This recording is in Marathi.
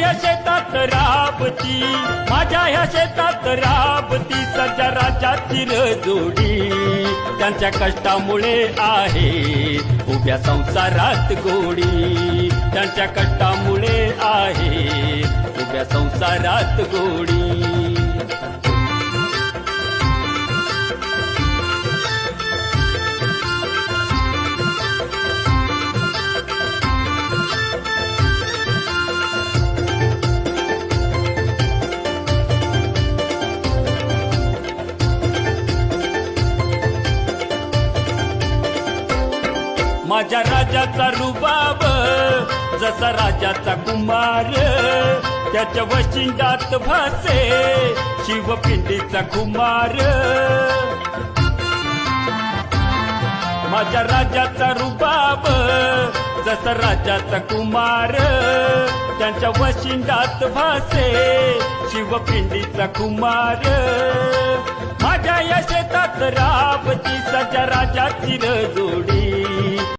या शेतात राबती माझ्या ह्या शेतात राबती सज्जा राजाची जोडी. त्यांच्या कष्टामुळे आहे उभ्या संसारात गोडी. त्यांच्या कष्टामुळे आहे उभ्या संसारात गोडी. माझ्या राजाचा रुबाब जसा राजाचा कुमार त्याच्या वशिंडात भासे शिवपिंडीचा कुमार. माझ्या राजाचा रुबाब जसा राजाचा कुमार त्यांच्या वशिंडात भासे शिवपिंडीचा कुमार. माझ्या या शेतात राबती सजा राजाची जोडी